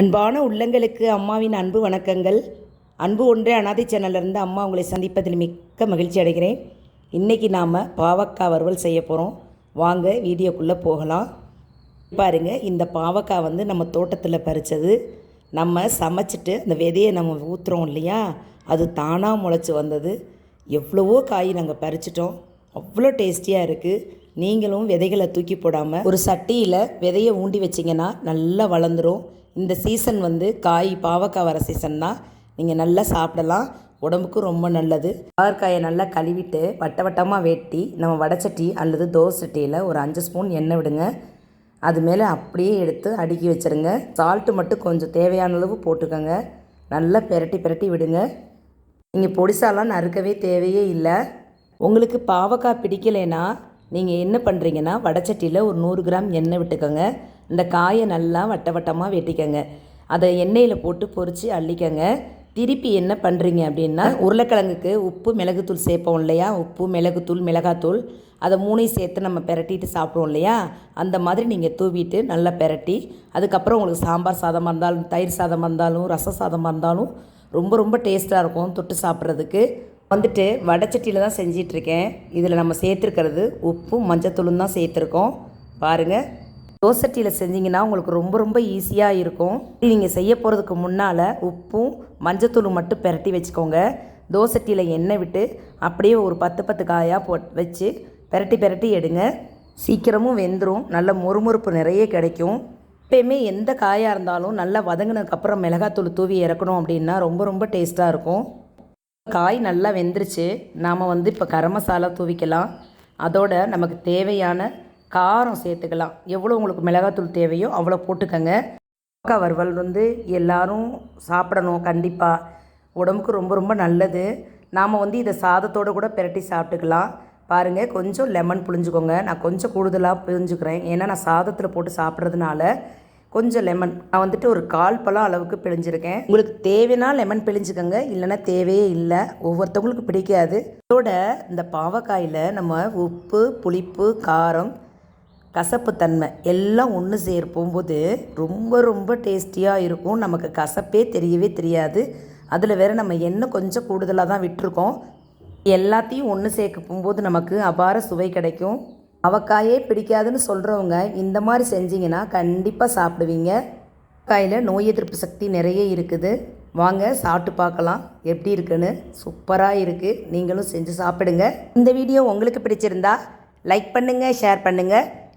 அன்பான உள்ளங்களுக்கு அம்மாவின் அன்பு வணக்கங்கள். அன்பு ஒன்றே அனாதை சேனல்லேருந்து அம்மா உங்களை சந்திப்பதில் மிக்க மகிழ்ச்சி அடைகிறேன். இன்றைக்கி நாம் பாவக்காய் வறுவல் செய்ய போகிறோம் வாங்க வீடியோக்குள்ளே போகலாம். பாருங்க இந்த பாவக்காய் வந்து நம்ம தோட்டத்தில் பறித்தது நம்ம சமைச்சிட்டு அந்த விதையை நம்ம ஊற்றுறோம் இல்லையா? அது தானாக முளைச்சி வந்தது. எவ்வளவோ காய் நாங்கள் பறிச்சிட்டோம். அவ்வளோ டேஸ்டியாக இருக்குது நீங்களும் விதைகளை தூக்கி போடாமல் ஒரு சட்டியில் விதையை ஊண்டி வச்சிங்கன்னா நல்லா வளர்ந்துரும். இந்த சீசன் வந்து காய் பாவக்காய் வர சீசன் தான். நீங்கள் நல்லா சாப்பிடலாம். உடம்புக்கு ரொம்ப நல்லது. பாவற்காயை நல்லா கழுவிட்டு வட்ட வட்டமாக வெட்டி நம்ம வடச்சட்டி அல்லது தோசை சட்டியில் ஒரு அஞ்சு ஸ்பூன் எண்ணெய் விடுங்க. அது மேலே அப்படியே எடுத்து அடுக்கி வச்சுருங்க. சால்ட்டு மட்டும் கொஞ்சம் தேவையான அளவு போட்டுக்கோங்க. நல்லா பெரட்டி பெரட்டி விடுங்க. நீங்கள் பொடிசாலாம் நறுக்கவே தேவையே இல்லை. உங்களுக்கு பாவக்காய் பிடிக்கலைன்னா நீங்கள் என்ன பண்ணுறீங்கன்னா வடச்சட்டியில் ஒரு நூறு கிராம் எண்ணெய் விட்டுக்கோங்க. இந்த காயை நல்லா வட்ட வட்டமாக வெட்டிக்கோங்க. அதை எண்ணெயில் போட்டு பொறித்து அள்ளிக்கங்க. திருப்பி என்ன பண்ணுறீங்க அப்படின்னா உருளைக்கிழங்குக்கு உப்பு மிளகுத்தூள் சேர்ப்போம் இல்லையா? உப்பு மிளகுத்தூள் மிளகாத்தூள். அதை மூணையும் சேர்த்து நம்ம பெரட்டிட்டு சாப்பிடுவோம் இல்லையா? அந்த மாதிரி நீங்கள் தூவிட்டு நல்லா பெரட்டி அதுக்கப்புறம் உங்களுக்கு சாம்பார் சாதமாக இருந்தாலும் தயிர் சாதமாக இருந்தாலும் ரச சாதமாக இருந்தாலும் ரொம்ப ரொம்ப டேஸ்ட்டாக இருக்கும் தொட்டு சாப்பிட்றதுக்கு. வந்துட்டு வடச்சட்டியில் தான் செஞ்சிட்ருக்கேன் இதில் நம்ம சேர்த்துருக்கிறது உப்பும் மஞ்சத்தூளும் தான் சேர்த்துருக்கோம். பாருங்கள் தோசட்டியில் செஞ்சிங்கன்னா உங்களுக்கு ரொம்ப ரொம்ப ஈஸியாக இருக்கும். நீங்கள் செய்ய போகிறதுக்கு முன்னால் உப்பும் மஞ்சத்தூளும் மட்டும் பெரட்டி வச்சுக்கோங்க. தோசட்டியில் எண்ணெய் விட்டு அப்படியே ஒரு பத்து பத்து காயாக போட் வச்சு பெரட்டி பெரட்டி எடுங்க. சீக்கிரமும் வெந்துடும் நல்ல மொறுமொறுப்பு நிறைய கிடைக்கும். எப்பயுமே எந்த காயாக இருந்தாலும் நல்லா வதங்கினதுக்கப்புறம் மிளகாத்தூள் தூவி இறக்கணும் அப்படின்னா ரொம்ப ரொம்ப டேஸ்ட்டாக இருக்கும். காய் நல்லா வெந்துருச்சு. நாம் வந்து இப்போ கரம் மசாலா தூவிக்கலாம். அதோட நமக்கு தேவையான காரம் சேர்த்துக்கலாம். எவ்வளோ உங்களுக்கு மிளகாத்தூள் தேவையோ அவ்வளோ போட்டுக்கோங்க. பாவக்காய் வறுவல் வந்து எல்லாரும் சாப்பிடணும் கண்டிப்பாக உடம்புக்கு ரொம்ப ரொம்ப நல்லது. நாம் வந்து இதை சாதத்தோடு கூட பிரட்டி சாப்பிட்டுக்கலாம். பாருங்கள் கொஞ்சம் லெமன் புழிஞ்சுக்கோங்க. நான் கொஞ்சம் கூடுதலாக புழிஞ்சுக்கிறேன். ஏன்னா நான் சாதத்தில் போட்டு சாப்பிட்றதுனால கொஞ்சம் லெமன் நான் வந்துட்டு ஒரு கால் பழம் அளவுக்கு பிழிஞ்சிருக்கேன். உங்களுக்கு தேவைன்னா லெமன் பிழிஞ்சுக்கோங்க. இல்லைன்னா தேவையே இல்லை. ஒவ்வொருத்தவங்களுக்கு பிடிக்காது. இதோட இந்த பாவக்காயில் நம்ம உப்பு புளிப்பு காரம் கசப்புத்தன்மை எல்லாம் ஒன்று சேர் போகும்போது ரொம்ப ரொம்ப டேஸ்டியாக இருக்கும். நமக்கு கசப்பே தெரியவே தெரியாது. அதில் வேறு நம்ம எண்ணெய் கொஞ்சம் கூடுதலாக தான் விட்டுருக்கோம். எல்லாத்தையும் ஒன்று சேர்க்க போகும்போது நமக்கு அபார சுவை கிடைக்கும். அவக்காயே பிடிக்காதுன்னு சொல்கிறவங்க இந்த மாதிரி செஞ்சிங்கன்னா கண்டிப்பாக சாப்பிடுவீங்க. காயில் நோய் எதிர்ப்பு சக்தி நிறைய இருக்குது. வாங்க சாப்பிட்டு பார்க்கலாம். எப்படி இருக்குன்னு. சூப்பராக இருக்குது நீங்களும் செஞ்சு சாப்பிடுங்க. இந்த வீடியோ உங்களுக்கு பிடிச்சிருந்தா லைக் பண்ணுங்கள் ஷேர் பண்ணுங்கள்